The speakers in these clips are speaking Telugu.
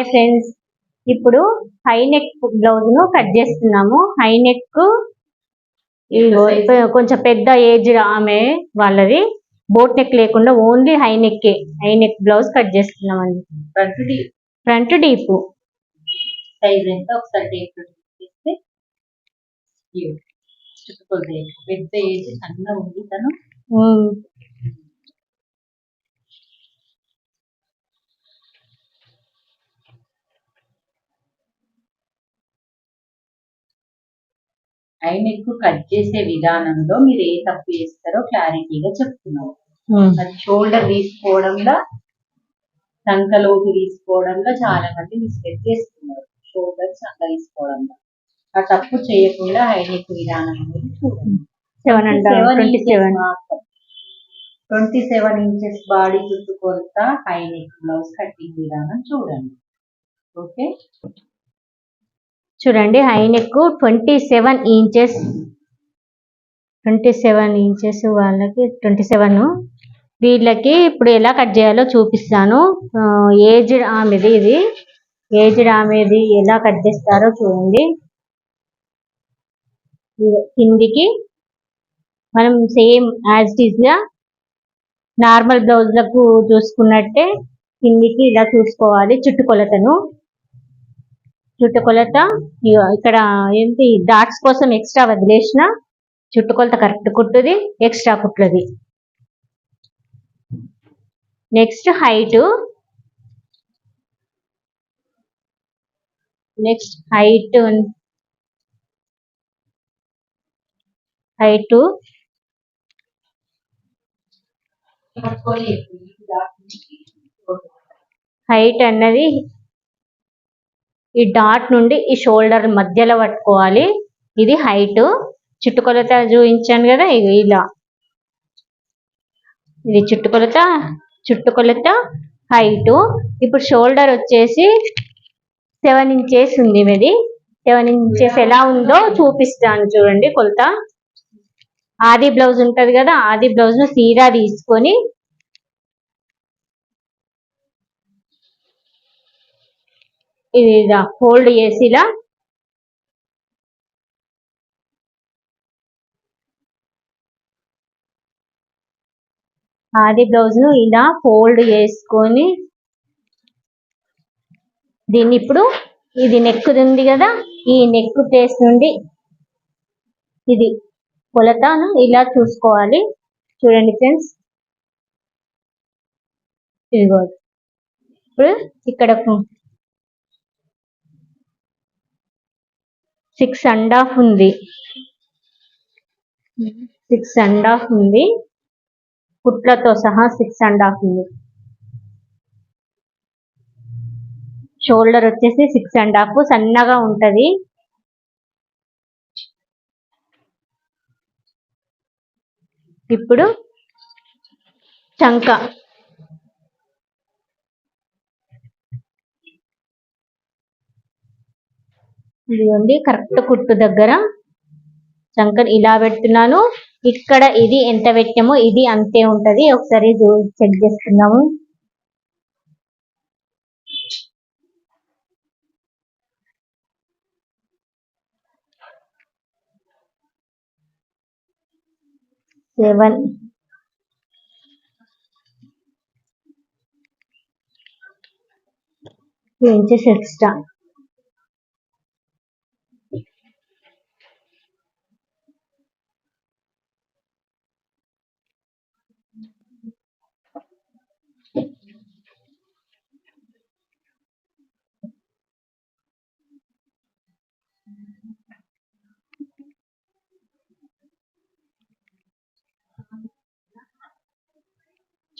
Hi friends. ఇప్పుడు హై నెక్ బ్లౌజ్ను కట్ చేస్తున్నాము. హై నెక్ కొంచెం పెద్ద ఏజ్ ఆమె వాళ్ళది. బోట్ నెక్ లేకుండా only high neck high neck blouse cut చేస్తున్నామండి. Front D front deep size ఎంత? ఒకసారి డేట్ చేస్తే చుట్టుకొలత పెద్ద ఏజ్ సన్న ఉంది తను. ఎక్కువ కట్ చేసే విధానంలో మీరు ఏ తప్పు చేస్తారో క్లారిటీగా చెప్తున్నారు. అది షోల్డర్ తీసుకోవడంలో సంకలోకి తీసుకోవడంలో చాలా మంది మిస్టేక్ చేస్తున్నారు. షోల్డర్ సంక తీసుకోవడంలో. ఆ తప్పు చేయకుండా హైనెక్ విధానం అనేది చూడండి. ట్వంటీ సెవెన్ ఇంచెస్ బాడీ చుట్టూ కొలత హైనెక్ బ్లౌజ్ కటింగ్ విధానం చూడండి. ఓకే చూడండి high neck twenty seven inches. Twenty seven inches వాళ్ళకి ట్వంటీ సెవెన్. వీళ్ళకి ఇప్పుడు ఎలా కట్ చేయాలో చూపిస్తాను. ఏజ్డ్ ఆమెది ఇది. ఏజ్డ్ ఆమెది ఎలా కట్ చేస్తారో చూడండి. కిందికి మనం సేమ్ యాజ్గా నార్మల్ బ్లౌజ్లకు చూసుకున్నట్టే కిందికి ఇలా చూసుకోవాలి చుట్టుకొలతను. చుట్టుకొలత ఇక్కడ ఏంటి డాట్స్ కోసం ఎక్స్ట్రా వదిలేసిన చుట్టుకొలత కరెక్ట్ కుట్టుది extra కుట్లది next height. Next height height. Height అన్నది ఈ డాట్ నుండి ఈ షోల్డర్ మధ్యలో పట్టుకోవాలి. ఇది హైట్. చుట్టుకొలత చూపించాను కదా ఇలా. ఇది చుట్టుకొలత చుట్టుకొలత హైట్. ఇప్పుడు షోల్డర్ వచ్చేసి సెవెన్ ఇంచెస్ ఉంది మీది. సెవెన్ ఇంచెస్ ఎలా ఉందో చూపిస్తాను చూడండి కొలత. ఆది బ్లౌజ్ ఉంటది కదా ఆది బ్లౌజ్ను సీరా తీసుకొని ఇది ఇలా ఫోల్డ్ చేసి ఇలా. ఆది బ్లౌజ్ను ఇలా ఫోల్డ్ చేసుకొని దీన్ని ఇప్పుడు ఇది నెక్ ఉంది కదా ఈ నెక్ ప్లేస్ నుండి ఇది కొలతను ఇలా చూసుకోవాలి. చూడండి ఫ్రెండ్స్ ఇదిగో. ఇప్పుడు ఇక్కడ సిక్స్ అండ్ హాఫ్ ఉంది. సిక్స్ అండ్ హాఫ్ ఉంది. కుట్లతో సహా సిక్స్ అండ్ హాఫ్ ఉంది. షోల్డర్ వచ్చేసి సిక్స్ అండ్ హాఫ్ సన్నగా ఉంటది. ఇప్పుడు చంక. ఇదిగోండి కరెక్ట్ కుట్టు దగ్గర. చంకని ఇలా పెడుతున్నాను. ఇక్కడ ఇది ఎంత పెట్టామో ఇది అంతే ఉంటది. ఒకసారి చెక్ చేస్తున్నాము సెవెన్. టూ ఇంచెస్ ఎక్స్ట్రా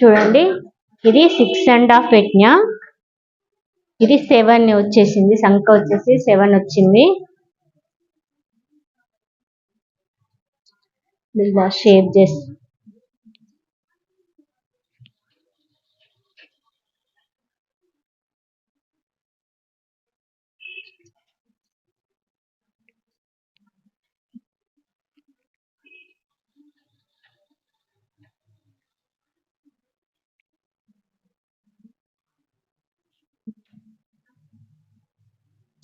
చూడండి. ఇది సిక్స్ అండ్ హాఫ్ పెట్టినా ఇది సెవెన్ వచ్చేసింది. సంఖ వచ్చేసి సెవెన్ వచ్చింది. ఇలా షేప్ చేసి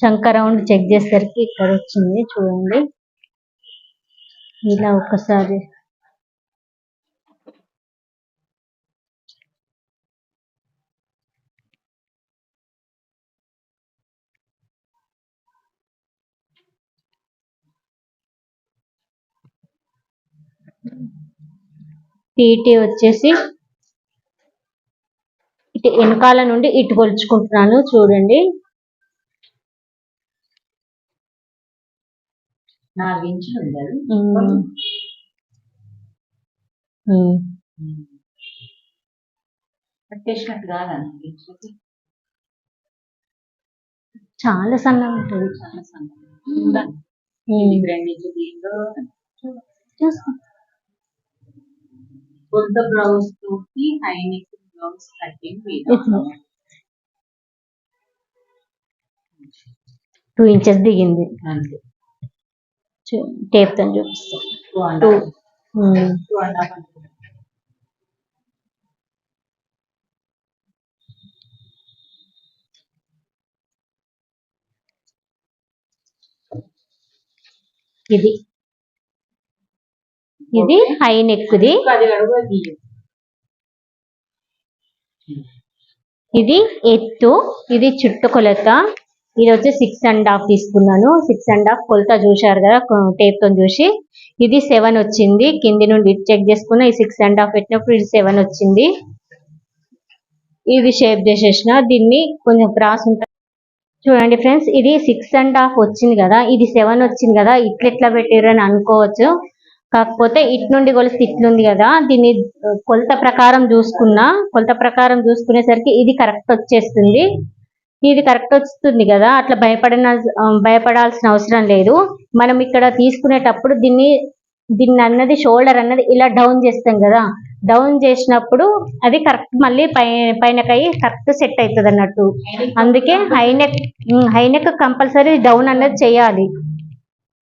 చంక రౌండ్ చెక్ చేసేసరికి ఇక్కడ వచ్చింది చూడండి. ఇలా ఒకసారి. పీటీ వచ్చేసి ఇటు వెనకాల నుండి ఇటు కొలుచుకుంటున్నాను చూడండి. నాలుగు ఇంచులు. ఉమ్. పట్టేసినట్టు కాదా నాలుగు ఇంచులకి చాలా సన్నగా ఉంటుంది చాలా సన్నగా. రెండు ఇంచులు దీంట్లో. కొత్త బ్లౌజ్ తోటి హై నెక్ బ్లౌజ్ కటింగ్ ఇట్లా. టూ ఇంచెస్ దిగింది అంతే టేప్తో చూపిస్తాం two and two half um. Two and half అనుకుంటా ఇది ఇది హై నెక్ ది అది అడుగు తీయు ఇది ఎత్తు. ఇది చుట్టు కొలత ఇది వచ్చి సిక్స్ అండ్ హాఫ్ తీసుకున్నాను. సిక్స్ అండ్ హాఫ్ కొలత చూశారు కదా టేప్తో చూసి. ఇది సెవెన్ వచ్చింది. కింది నుండి చెక్ చేసుకున్న ఈ సిక్స్ అండ్ హాఫ్ పెట్టినప్పుడు ఇది సెవెన్ వచ్చింది. ఇది షేప్ చేసేసిన. దీన్ని కొంచెం క్రాస్ ఉంటుంది చూడండి ఫ్రెండ్స్ ఇది సిక్స్ అండ్ హాఫ్ వచ్చింది కదా ఇది సెవెన్ వచ్చింది కదా ఇట్లా ఎట్లా పెట్టారు అని అనుకోవచ్చు. కాకపోతే ఇటు నుండి కొలిస్తే ఇట్లుంది కదా దీన్ని కొలత ప్రకారం చూసుకున్నా కొలత ప్రకారం చూసుకునేసరికి ఇది కరెక్ట్ వచ్చేస్తుంది. ఇది కరెక్ట్ వస్తుంది కదా? అట్లా భయపడిన భయపడాల్సిన అవసరం లేదు. మనం ఇక్కడ తీసుకునేటప్పుడు దీన్ని దీన్ని అన్నది షోల్డర్ అన్నది ఇలా డౌన్ చేస్తాం కదా? డౌన్ చేసినప్పుడు అది కరెక్ట్ మళ్ళీ పై పైనకై కరెక్ట్ సెట్ అవుతుంది అన్నట్టు. అందుకే high neck high neck compulsory down అన్నది చేయాలి.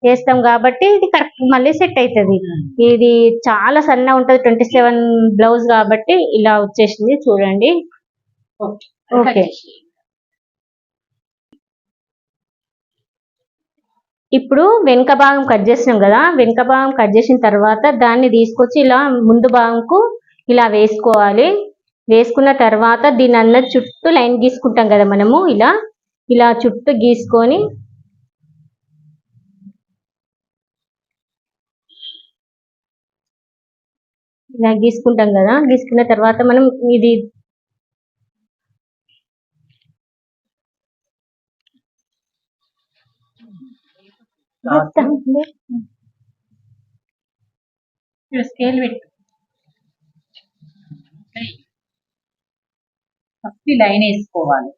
చేస్తాం కాబట్టి ఇది కరెక్ట్ మళ్ళీ సెట్ అవుతుంది. ఇది చాలా సన్న ఉంటది ట్వంటీ సెవెన్ బ్లౌజ్ కాబట్టి ఇలా వచ్చేసింది చూడండి. ఓకే. ఇప్పుడు వెనుక భాగం కట్ చేసినాం కదా వెనుక భాగం కట్ చేసిన తర్వాత దాన్ని తీసుకొచ్చి ఇలా ముందు భాగంకు ఇలా వేసుకోవాలి. వేసుకున్న తర్వాత దీని అన్న చుట్టూ లైన్ గీసుకుంటాం కదా మనము ఇలా ఇలా చుట్టూ గీసుకొని ఇలా గీసుకుంటాం కదా గీసుకున్న తర్వాత మనం ఇది స్కేల్ పెట్టు ఫస్ట్ లైన్ వేసుకోవాలి.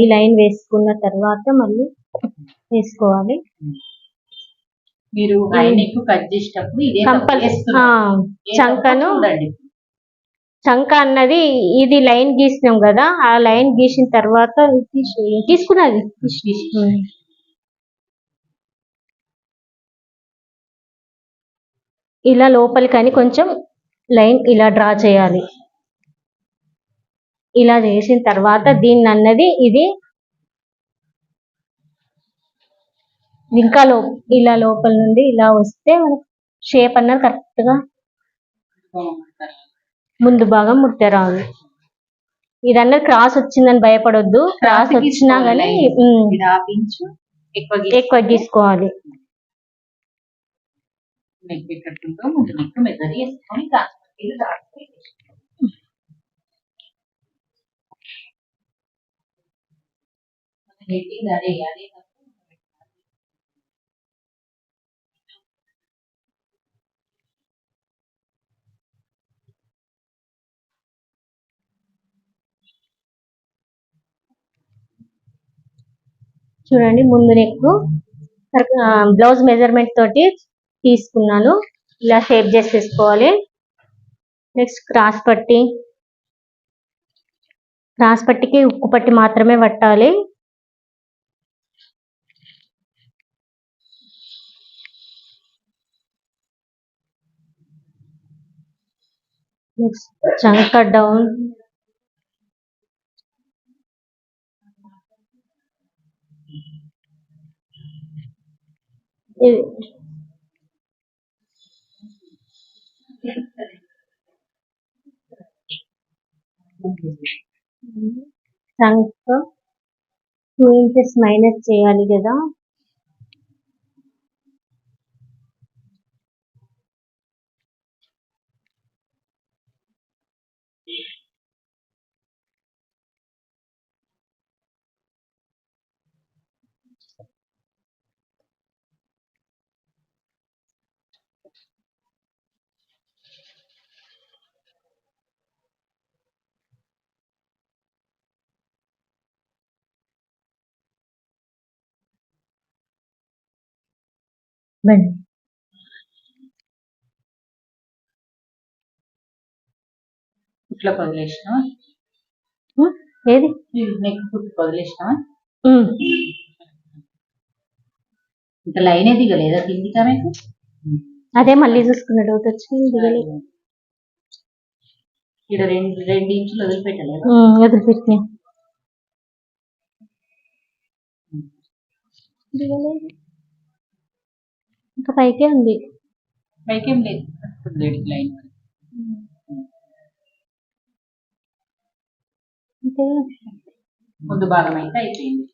ఈ లైన్ వేసుకున్న తర్వాత మళ్ళీ వేసుకోవాలి. మీరు కట్ చేసేటప్పుడు చంకను చంక అన్నది ఇది లైన్ గీసినాం కదా ఆ లైన్ గీసిన తర్వాత తీసుకున్నది. ఇలా లోపలికని కొంచెం లైన్ ఇలా డ్రా చేయాలి. ఇలా చేసిన తర్వాత దీన్ని అన్నది ఇది ఇంకా లో ఇలా లోపల నుండి ఇలా వస్తే మనకు షేప్ అన్నది కరెక్ట్గా ముందు భాగం ముట్టే రాదు ఇదన్నది క్రాస్ వచ్చిందని భయపడొద్దు. క్రాస్ వచ్చినా ఇంచు ఎక్కువ గీసుకో. నెగ్గేటట్టుందో ముందు నెక్ మెజర్ వేసుకొని క్రాస్ పట్టీలు దాటుకొని హెడ్డింగ్ అదే అదే చూడండి ముందు నెక్ బ్లౌజ్ మెజర్మెంట్ తోటి తీసుకున్నాను. ఇలా షేప్ చేసేసుకోవాలి. నెక్స్ట్ క్రాస్ పట్టి. క్రాస్ పట్టికి ఉక్కు పట్టి మాత్రమే పట్టాలి. నెక్స్ట్ చంక డౌన్ ఇది ట్రంక్ టూ ఇంచెస్ మైనస్ చేయాలి కదా. బండి ఇట్లా వదిలేసిన ఏది? నెక్ కుట్టు వదిలేసిన ఉమ్, ఇంకా లైనే దిగలేదా కిందికి అదే మళ్ళీ చూసుకున్న డౌట్ వచ్చింది ఇక్కడ రెండు రెండు ఇంచులు వదిలిపెట్టలేదు? వదిలిపెట్టినా. దిగలేదు. ఇంకా పైకే ఉంది. పైకేం లేదు. లైన్ ముందు భాగం అయితే అయిపోయింది.